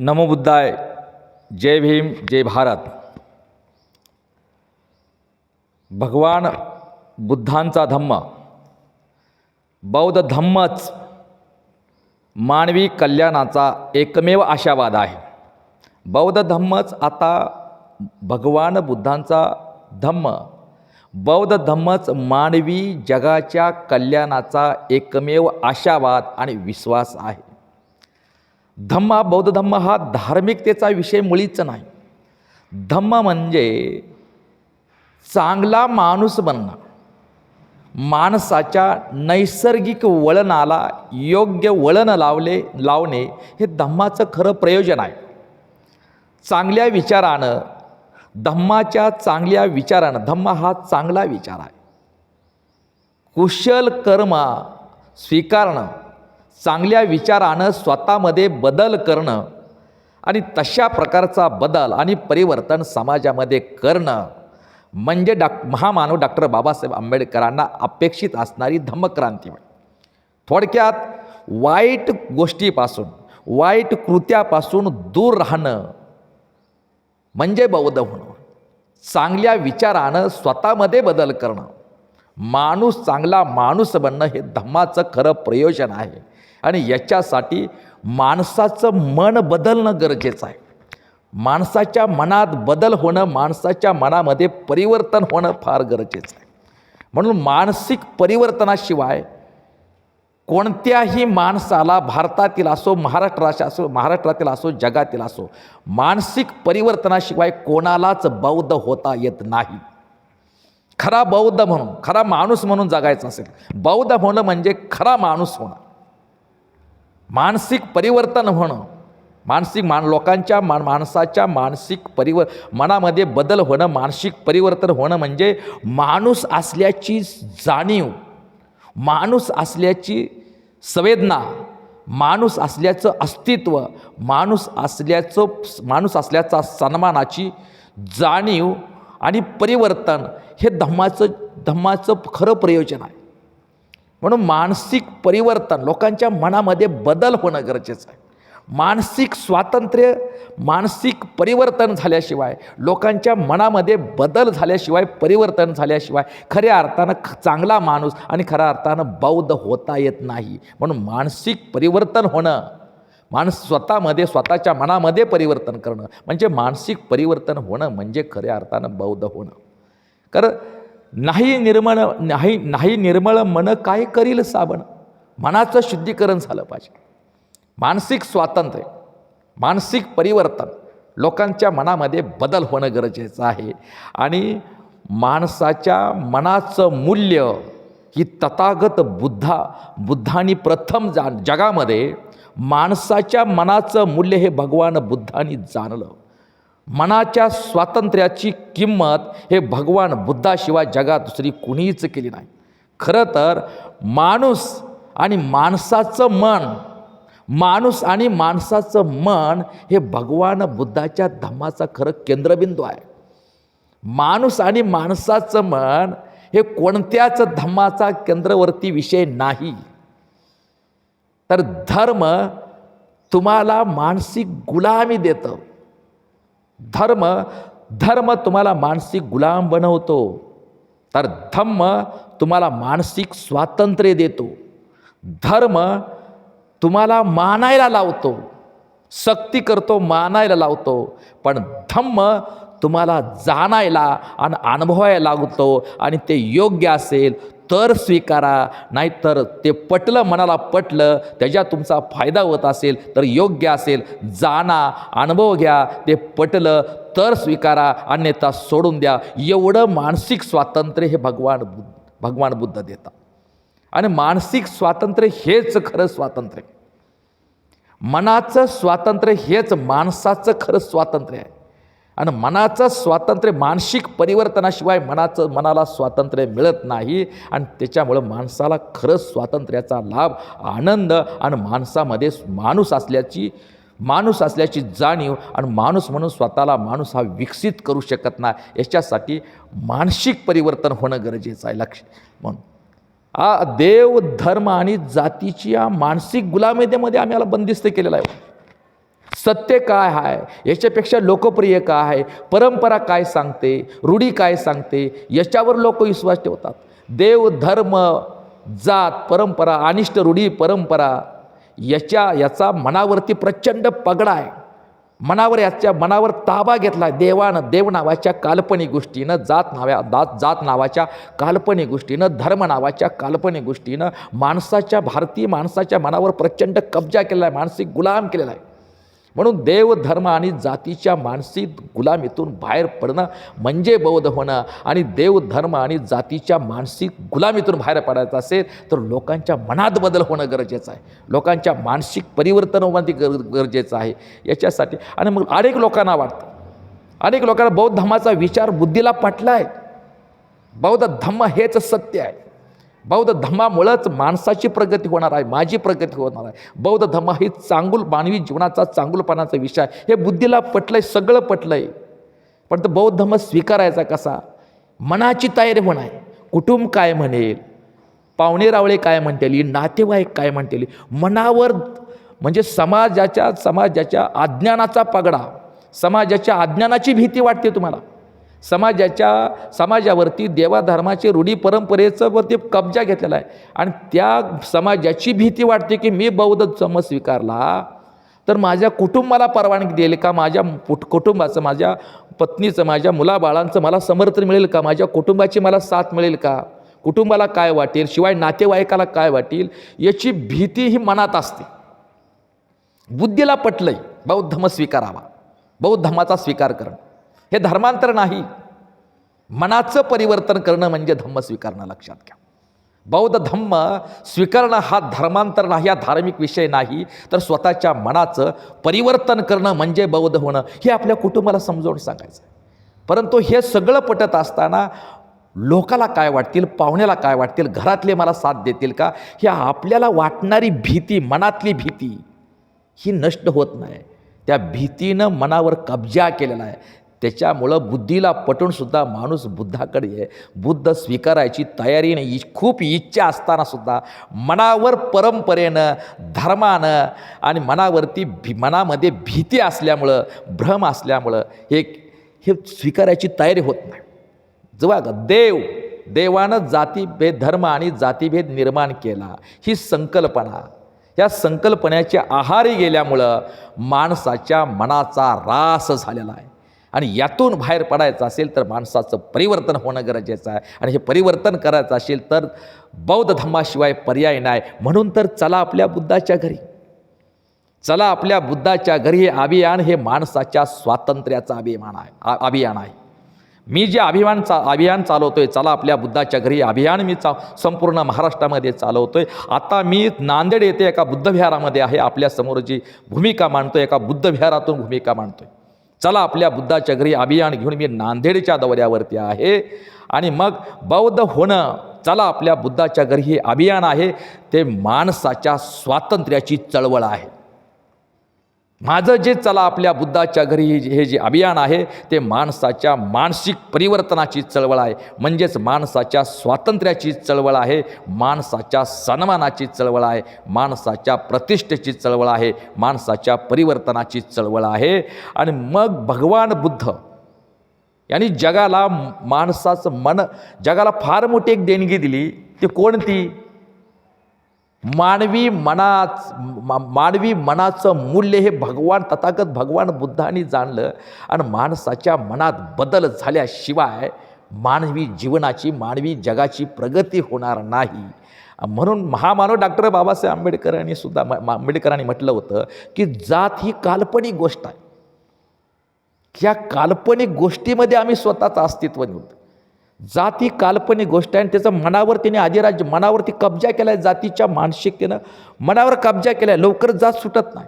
नमो बुद्धाय जय भीम जय भारत. भगवान बुद्धांचा धम्म. बौद्ध धम्मच मानवी कल्याणाचा एकमेव आशावाद आहे. बौद्ध धम्मच आता भगवान बुद्धांचा धम्म. बौद्ध धम्मच मानवी जगाच्या कल्याणाचा एकमेव आशावाद आणि विश्वास आहे. धम्म बौद्ध धम्म हा धार्मिकतेचा विषय मुळीच नाही. धम्म म्हणजे चांगला माणूस बनणं. माणसाच्या नैसर्गिक वळणाला योग्य वळण लावले लावणे हे धम्माचं खरं प्रयोजन आहे. चांगल्या विचारानं धम्माच्या चांगल्या विचारानं धम्म हा चांगला विचार आहे. कुशल कर्म स्वीकारणं चांगल्या विचारानं स्वतःमध्ये बदल करणं आणि तशा प्रकारचा बदल आणि परिवर्तन समाजामध्ये करणं. म्हणजे डाक महामानव डॉक्टर बाबासाहेब आंबेडकरांना अपेक्षित असणारी धम्मक्रांती. थोडक्यात वाईट गोष्टीपासून वाईट कृत्यापासून दूर राहणं म्हणजे बौद्ध होणं. चांगल्या विचारानं स्वतःमध्ये बदल करणं. माणूस चांगला माणूस बनणं हे धम्माचं खरं प्रयोजन आहे. आणि याच्यासाठी माणसाचं मन बदलणं गरजेचं आहे. माणसाच्या मनात बदल होणं माणसाच्या मनामध्ये परिवर्तन होणं फार गरजेचं आहे. म्हणून मानसिक परिवर्तनाशिवाय कोणत्याही माणसाला भारतातील असो महाराष्ट्राच्या असो महाराष्ट्रातील असो जगातील असो मानसिक परिवर्तनाशिवाय कोणालाच बौद्ध होता येत नाही. खरा बौद्ध म्हणून खरा माणूस म्हणून जगायचं असेल. बौद्ध होणं म्हणजे खरा माणूस होणं. मानसिक परिवर्तन होणं. मानसिक मान लोकांच्या मान माणसाच्या मानसिक परिवर मनामध्ये बदल होणं मानसिक परिवर्तन होणं म्हणजे माणूस असल्याची जाणीव माणूस असल्याची संवेदना माणूस असल्याचं अस्तित्व माणूस असल्याचं माणूस असल्याचा सन्मानाची जाणीव आणि परिवर्तन हे धम्माचं धम्माचं खरं प्रयोजन आहे. म्हणून मानसिक परिवर्तन लोकांच्या मनामध्ये बदल होणं गरजेचं आहे. मानसिक स्वातंत्र्य मानसिक परिवर्तन झाल्याशिवाय लोकांच्या मनामध्ये बदल झाल्याशिवाय परिवर्तन झाल्याशिवाय खऱ्या अर्थानं ख- चांगला माणूस आणि खऱ्या अर्थानं बौद्ध होता येत नाही. म्हणून मानसिक परिवर्तन होणं माणूस स्वतःमध्ये स्वतःच्या मनामध्ये परिवर्तन करणं म्हणजे मानसिक परिवर्तन होणं म्हणजे खऱ्या अर्थानं बौद्ध होणं. कारण नाही निर्मळ नाही नाही निर्मळ मन काय करील साबण? मनाचं शुद्धीकरण झालं पाहिजे. मानसिक स्वातंत्र्य मानसिक परिवर्तन लोकांच्या मनामध्ये बदल होणं गरजेचं आहे. आणि माणसाच्या मनाचं मूल्य ही तथागत बुद्धा बुद्धांनी प्रथम जा जगामध्ये माणसाच्या मनाचं मूल्य हे भगवान बुद्धाने जाणलं. मनाच्या स्वातंत्र्याची किंमत हे भगवान बुद्धाशिवाय जगात दुसरी कुणीच केली नाही. खरं तर माणूस आणि माणसाचं मन माणूस आणि माणसाचं मन हे भगवान बुद्धाच्या धम्माचा खरं केंद्रबिंदू आहे. माणूस आणि माणसाचं मन हे कोणत्याच धम्माचा केंद्रवर्ती विषय नाही. तर धर्म तुम्हाला मानसिक गुलामी देतं. धर्म धर्म तुम्हाला मानसिक गुलाम बनवतो. तर धम्म तुम्हाला मानसिक स्वातंत्र्य देतो. धर्म तुम्हाला मानायला लावतो. सक्ती करतो मानायला लावतो. पण धम्म तुम्हाला जाणायला आणि अनुभवायला लागतो आणि ते योग्य असेल तर स्वीकारा नाहीतर ते पटलं मनाला पटलं त्याच्यात तुमचा फायदा होत असेल तर योग्य असेल जाणा अनुभव घ्या ते पटलं तर स्वीकारा अन्यथा सोडून द्या. एवढं मानसिक स्वातंत्र्य हे भगवान बुद्ध भगवान बुद्ध देतात. आणि मानसिक स्वातंत्र्य हेच खरं स्वातंत्र्य. मनाचं स्वातंत्र्य हेच माणसाचं खरं स्वातंत्र्य आहे. आणि मनाचं स्वातंत्र्य मानसिक परिवर्तनाशिवाय मनाचं मनाला स्वातंत्र्य मिळत नाही. आणि त्याच्यामुळं माणसाला खरंच स्वातंत्र्याचा लाभ आनंद आणि माणसामध्ये माणूस असल्याची माणूस असल्याची जाणीव आणि माणूस म्हणून स्वतःला माणूस हा विकसित करू शकत नाही. याच्यासाठी मानसिक परिवर्तन होणं गरजेचं आहे. लक्ष म्हणून आ देव धर्म आणि जातीची या मानसिक आम्ही आम्हाला बंदिस्त केलेला आहे. सत्य काय आहे? याच्यापेक्षा लोकप्रिय काय आहे? परंपरा काय सांगते? रूढी काय सांगते? याच्यावर लोक विश्वास ठेवतात. देव धर्म जात परंपरा अनिष्ट रूढी परंपरा याच्या याचा मनावरती प्रचंड पगडा आहे. मनावर याच्या मनावर ताबा घेतला देवानं देव नावाच्या काल्पनिक गोष्टीनं जात नाव्या दात जात नावाच्या काल्पनिक गोष्टीनं धर्म नावाच्या काल्पनिक गोष्टीनं माणसाच्या भारतीय माणसाच्या मनावर प्रचंड कब्जा केलेला आहे मानसिक गुलाम केलेला आहे. म्हणून देव धर्म आणि जातीच्या मानसिक गुलामीतून बाहेर पडणं म्हणजे बौद्ध होणं. आणि देव धर्म आणि जातीच्या मानसिक गुलामीतून बाहेर पडायचं असेल तर लोकांच्या मनात बदल होणं गरजेचं आहे. लोकांच्या मानसिक परिवर्तन होणं गर गरजेचं आहे. याच्यासाठी आणि मग अनेक लोकांना वाटतं. अनेक लोकांना बौद्ध धर्माचा विचार बुद्धीला पटला आहे बौद्ध धम्म हेच सत्य आहे. बौद्ध धम्मामुळंच माणसाची प्रगती होणार आहे माझी प्रगती होणार आहे. बौद्ध धम्म ही चांगुल मानवी जीवनाचा चांगुलपणाचा विषय आहे. हे बुद्धीला पटलंय सगळं पटलंय. पण तो बौद्ध धम्म स्वीकारायचा कसा? मनाची तयारी होणं आहे कुटुंब काय म्हणेल? पाहुणे रावळे काय म्हणतील? नातेवाईक काय म्हणतील? मनावर म्हणजे समाजाच्या समाजाच्या अज्ञानाचा पगडा. समाजाच्या अज्ञानाची भीती वाटते तुम्हाला. समाजाच्या समाजावरती देवाधर्माचे रूढी परंपरेचं वरती कब्जा घेतलेला आहे. आणि त्या समाजाची भीती वाटते की मी बौद्ध धर्म स्वीकारला तर माझ्या कुटुंबाला परवानगी देईल का? माझ्या पुट कुटुंबाचं माझ्या पत्नीचं माझ्या मुलाबाळांचं मला समर्थन मिळेल का? माझ्या कुटुंबाची मला साथ मिळेल का? कुटुंबाला काय वाटेल? शिवाय नातेवाईकाला काय वाटेल? याची भीती ही मनात असते. बुद्धीला पटलंय बौद्ध धर्म स्वीकारावा. बौद्ध धर्माचा स्वीकार करणं. हे धर्मांतर नाही. मनाचं परिवर्तन करणं म्हणजे धम्म स्वीकारणं लक्षात घ्या. बौद्ध धम्म स्वीकारणं हा धर्मांतर नाही हा धार्मिक विषय नाही. तर स्वतःच्या मनाचं परिवर्तन करणं म्हणजे बौद्ध होणं. हे आपल्या कुटुंबाला समजावून सांगायचं परंतु हे सगळं पटत असताना लोकाला काय वाटतील पाहुण्याला काय वाटतील घरातले मला साथ देतील का? ही आपल्याला वाटणारी भीती मनातली भीती ही नष्ट होत नाही. त्या भीतीनं मनावर कब्जा केलेला आहे. त्याच्यामुळं बुद्धीला पटूनसुद्धा माणूस बुद्धाकडे आहे बुद्ध स्वीकारायची तयारीने इ खूप इच्छा असतानासुद्धा मनावर परंपरेनं धर्मानं आणि मनावरती भी मनामध्ये भीती असल्यामुळं भ्रम असल्यामुळं हे हे स्वीकारायची तयारी होत नाही. जेव्हा देव देवानं जातीभेद धर्म आणि जातीभेद निर्माण केला ही संकल्पना या संकल्पनेच्या आहारी गेल्यामुळं माणसाच्या मनाचा रास झालेला आहे. आणि यातून बाहेर पडायचं असेल तर माणसाचं परिवर्तन होणं गरजेचं आहे. आणि हे परिवर्तन करायचं असेल तर बौद्ध धम्माशिवाय पर्याय नाही. म्हणून तर चला आपल्या बुद्धाच्या घरी. चला आपल्या बुद्धाच्या घरी हे अभियान हे माणसाच्या स्वातंत्र्याचं अभिमान आहे. आ- अभियान आहे. मी जे अभिमान चा अभियान चालवतोय चला आपल्या बुद्धाच्या घरी अभियान मी चा संपूर्ण महाराष्ट्रामध्ये चालवतोय. आता मी नांदेड येथे एका बुद्धविहारामध्ये आहे. आपल्यासमोर जी भूमिका मांडतोय एका बुद्धविहारातून भूमिका भूमिका मांडतोय. चला आपल्या बुद्धाच्या घरी अभियान घेऊन मी नांदेडच्या दौऱ्यावरती आहे. आणि मग बौद्ध होणं चला आपल्या बुद्धाच्या घरी हे अभियान आहे ते माणसाच्या स्वातंत्र्याची चळवळ आहे. माझं जे चला आपल्या बुद्धाच्या घरी हे जे- हे जे अभियान आहे ते माणसाच्या मानसिक परिवर्तनाची चळवळ आहे. म्हणजेच माणसाच्या स्वातंत्र्याची चळवळ आहे माणसाच्या सन्मानाची चळवळ आहे माणसाच्या प्रतिष्ठेची चळवळ आहे माणसाच्या परिवर्तनाची चळवळ आहे. आणि मग भगवान बुद्ध यांनी जगाला माणसाचं मन जगाला फार मोठी एक देणगी दिली. ती कोणती? मानवी मनाच मानवी मनाचं मूल्य हे भगवान तथागत भगवान बुद्धांनी जाणलं आणि माणसाच्या मनात बदल झाल्याशिवाय मानवी जीवनाची मानवी जगाची प्रगती होणार नाही. म्हणून महामानव डॉक्टर बाबासाहेब आंबेडकरांनी सुद्धा म- आंबेडकरांनी म्हटलं होतं की जात ही काल्पनिक गोष्ट आहे. या काल्पनिक गोष्टीमध्ये आम्ही स्वतःचं अस्तित्व निवडतो. जाती काल्पनिक गोष्ट आहे आणि त्याचं मनावर तिने अधिराज्य मनावरती कब्जा केला आहे जातीच्या मानसिकतेनं. मनावर कब्जा केला आहे लवकर जात सुटत नाही.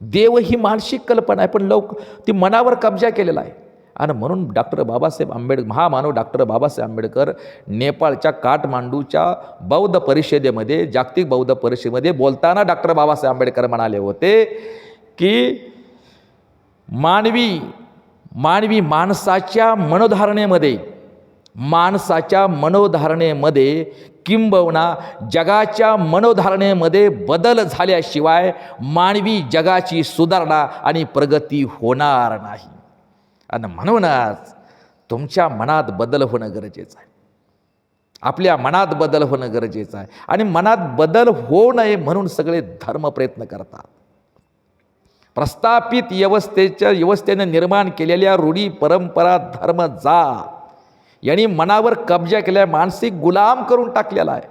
देव ही मानसिक कल्पना आहे पण लवकर ती मनावर कब्जा केलेला आहे. आणि म्हणून डॉक्टर बाबासाहेब आंबेडकर महामानव डॉक्टर बाबासाहेब आंबेडकर नेपाळच्या काठमांडूच्या बौद्ध परिषदेमध्ये जागतिक बौद्ध परिषदेमध्ये बोलताना डॉक्टर बाबासाहेब आंबेडकर म्हणाले होते की मानवी मानवी माणसाच्या मनोधारणेमध्ये माणसाच्या मनोधारणेमध्ये किंबहुना जगाच्या मनोधारणेमध्ये बदल झाल्याशिवाय मानवी जगाची सुधारणा आणि प्रगती होणार नाही. आणि म्हणूनच तुमच्या मनात बदल होणं गरजेचं आहे. आपल्या मनात बदल होणं गरजेचं आहे. आणि मनात बदल होऊ नये म्हणून सगळे धर्म प्रयत्न करतात. प्रस्थापित व्यवस्थेच्या व्यवस्थेने निर्माण केलेल्या रूढी परंपरा धर्म जा यांनी मनावर कब्जा केल्या मानसिक गुलाम करून टाकलेला आहे.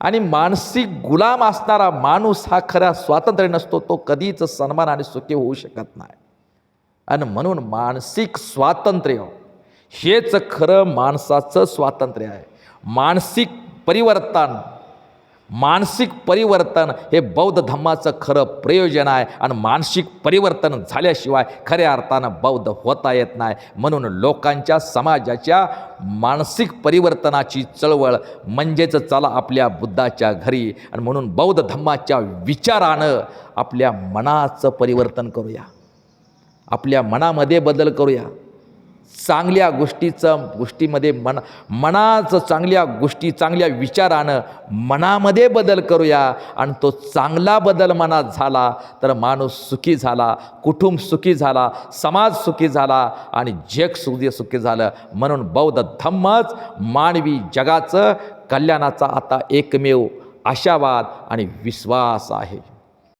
आणि मानसिक गुलाम असणारा माणूस हा खरा स्वातंत्र्य नसतो तो कधीच सन्मान आणि सुखी होऊ शकत नाही. आणि म्हणून मानसिक स्वातंत्र्य हेच खरं माणसाचं स्वातंत्र्य आहे. मानसिक परिवर्तन मानसिक परिवर्तन हे बौद्ध धम्माचं खरं प्रयोजन आहे आणि मानसिक परिवर्तन झाल्याशिवाय खऱ्या अर्थानं बौद्ध होता येत नाही. म्हणून लोकांच्या समाजाच्या मानसिक परिवर्तनाची चळवळ म्हणजेच चला आपल्या बुद्धाच्या घरी आणि म्हणून बौद्ध धम्माच्या विचारानं आपल्या मनाचं परिवर्तन करूया. आपल्या मनामध्ये बदल करूया. चांगल्या गोष्टीचं गोष्टीमध्ये मन मनाचं चांगल्या गोष्टी चांगल्या विचारानं मनामध्ये बदल करूया आणि तो चांगला बदल मनात झाला तर माणूस सुखी झाला कुटुंब सुखी झाला समाज सुखी झाला आणि जग सुखी सुखी झालं. म्हणून बौद्ध धम्मच मानवी जगाचं कल्याणाचा आता एकमेव आशावाद आणि विश्वास आहे.